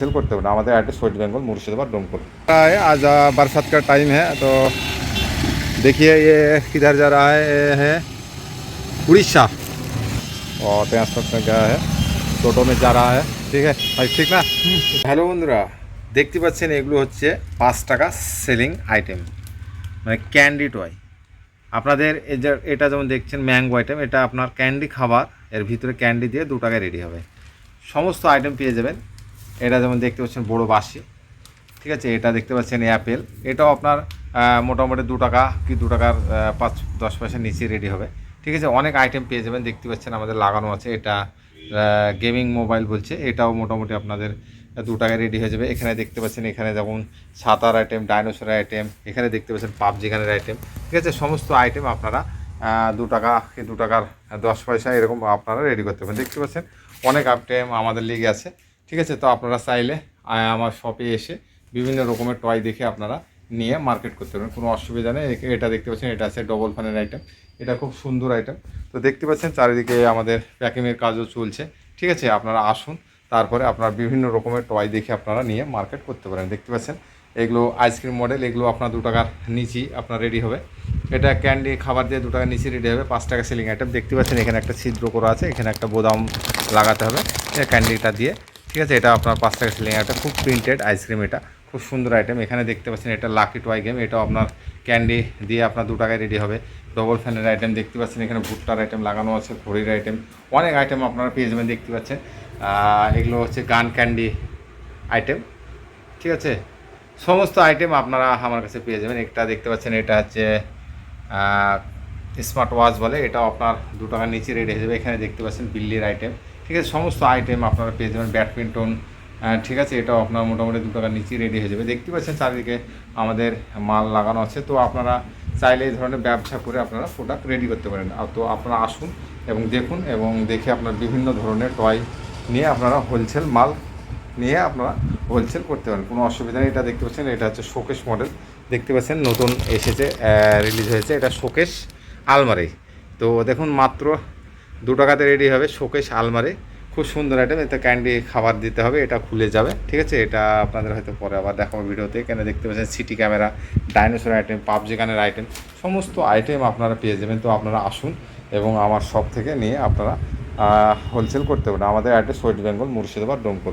Cell करते हो हमारे एड्रेस वेस्ट बंगाल मुर्शिदाबाद डोमपुर आज आ, बरसात का टाइम है तो देखिए ये किधर जा रहा है ये है उड़ीसा और ट्रांसपोर्ट में गया है টোটো में जा रहा है ঠিক আছে ভাই ঠিক না হ্যালো বন্ধুরা দেখতে পাচ্ছেন এগুলো হচ্ছে পাঁচ টাকা সেলিং আইটেম মানে ক্যান্ডি টয় আপনাদের এই যে এটা যেমন দেখছেন ম্যাঙ্গো আইটেম এটা আপনার ক্যান্ডি খাবার এর ভিতরে ক্যান্ডি দিয়ে দু টাকায় রেডি হবে সমস্ত আইটেম পেয়ে যাবেন এটা যেমন দেখতে পাচ্ছেন বড় বাসি ঠিক আছে, এটা দেখতে পাচ্ছেন অ্যাপেল এটাও আপনার মোটামুটি দু টাকা কি দু টাকার পাঁচ, দশ পয়সার নিচে রেডি হবে। ঠিক আছে, অনেক আইটেম পেয়ে যাবেন, দেখতে পাচ্ছেন আমাদের লাগানো আছে। এটা গেমিং মোবাইল বলছে। এটাও মোটামুটি আপনাদের দু টাকায় রেডি হয়ে যাবে। এখানে দেখতে পাচ্ছেন, এখানে যেমন সাঁতার আইটেম ডাইনোসরের আইটেম এখানে দেখতে পাচ্ছেন পাবজি গানের আইটেম ঠিক আছে, সমস্ত আইটেম আপনারা দু টাকা কি দু টাকার দশ পয়সা এরকম আপনারা রেডি করতে পারেন দেখতে পাচ্ছেন, অনেক আইটেম আমাদের লিগে আছে। ঠিক আছে? তো আপনারা চাইলে আমার শপে এসে বিভিন্ন রকমের টয় দেখে আপনারা নিয়ে মার্কেট করতে পারবেন। কোনো অসুবিধা নেই। এটা দেখতে পাচ্ছেন, এটা আছে ডবল ফ্যানের আইটেম এটা খুব সুন্দর আইটেম তো দেখতে পাচ্ছেন, চারিদিকে আমাদের প্যাকিংয়ের কাজও চলছে। ঠিক আছে? আপনারা আসুন, তারপরে আপনারা বিভিন্ন রকমের টয় দেখে আপনারা নিয়ে মার্কেট করতে পারেন। দেখতে পাচ্ছেন? এগুলো আইসক্রিম মডেল এগুলো আপনার দু টাকার নিচেই আপনার রেডি হবে। এটা ক্যান্ডি খাবার দিয়ে দু টাকার নিচে রেডি হবে। পাঁচ টাকা সেলিং আইটেম দেখতে পাচ্ছেন, এখানে একটা ছিদ্র করা আছে। এখানে একটা বোদাম লাগাতে হবে। ক্যান্ডিটা দিয়ে ঠিক আছে, এটা আপনার পাঁচ টাকা সেলিং আইটেম খুব প্রিন্টেড আইসক্রিম এটা, খুব সুন্দর আইটেম এখানে দেখতে পাচ্ছেন এটা লাকি টয় গেম এটাও আপনার ক্যান্ডি দিয়ে আপনার দু টাকায় রেডি হবে। ডবল ফ্যানের আইটেম দেখতে পাচ্ছেন, এখানে ভুট্টার আইটেম লাগানো আছে, ঘড়ির আইটেম অনেক আইটেম আপনারা পেয়ে যাবেন দেখতে পাচ্ছেন। এগুলো হচ্ছে গান ক্যান্ডি আইটেম ঠিক আছে? সমস্ত আইটেম আপনারা আমার কাছে পেয়ে যাবেন। একটা দেখতে পাচ্ছেন, এটা হচ্ছে স্মার্ট ওয়াচ বলে এটাও আপনার দু টাকার নিচে রেডি হয়ে যাবে। এখানে দেখতে পাচ্ছেন বিল্লির আইটেম ঠিক আছে, সমস্ত আইটেম আপনারা পেয়ে যাবেন ব্যাডমিন্টন ঠিক আছে, এটাও আপনার মোটামুটি দু টাকার নিচে রেডি হয়ে যাবে। দেখতে পাচ্ছেন চারিদিকে আমাদের মাল লাগানো আছে, তো আপনারা চাইলে এই ধরনের ব্যবসা করে আপনারা প্রোডাক্ট রেডি করতে পারেন। আর তো আপনারা আসুন এবং দেখুন এবং দেখে আপনার বিভিন্ন ধরনের টয় নিয়ে আপনারা হোলসেল মাল নিয়ে আপনারা হোলসেল করতে পারেন। কোনো অসুবিধা নেই, এটা দেখতে পাচ্ছেন, এটা হচ্ছে শোকেশ মডেল দেখতে পাচ্ছেন, নতুন এসেছে রিলিজ হয়েছে, এটা শোকেশ আলমারি। তো দেখুন, মাত্র দু টাকাতে রেডি হবে শোকেশ আলমারি। খুব সুন্দর আইটেম এতে ক্যান্ডি খাবার দিতে হবে, এটা খুলে যাবে, ঠিক আছে? এটা আপনাদের হয়তো পরে আবার দেখাবো ভিডিওতে। এখানে দেখতে পাচ্ছেন city camera dinosaur item PUBG গানের আইটেম সমস্ত আইটেম আপনারা পেয়ে যাবেন। তো আপনারা আসুন এবং আমার শপ থেকে নিয়ে আপনারা হোলসেল করতে পারেন। আমাদের address West Bengal Murshidabad Dompur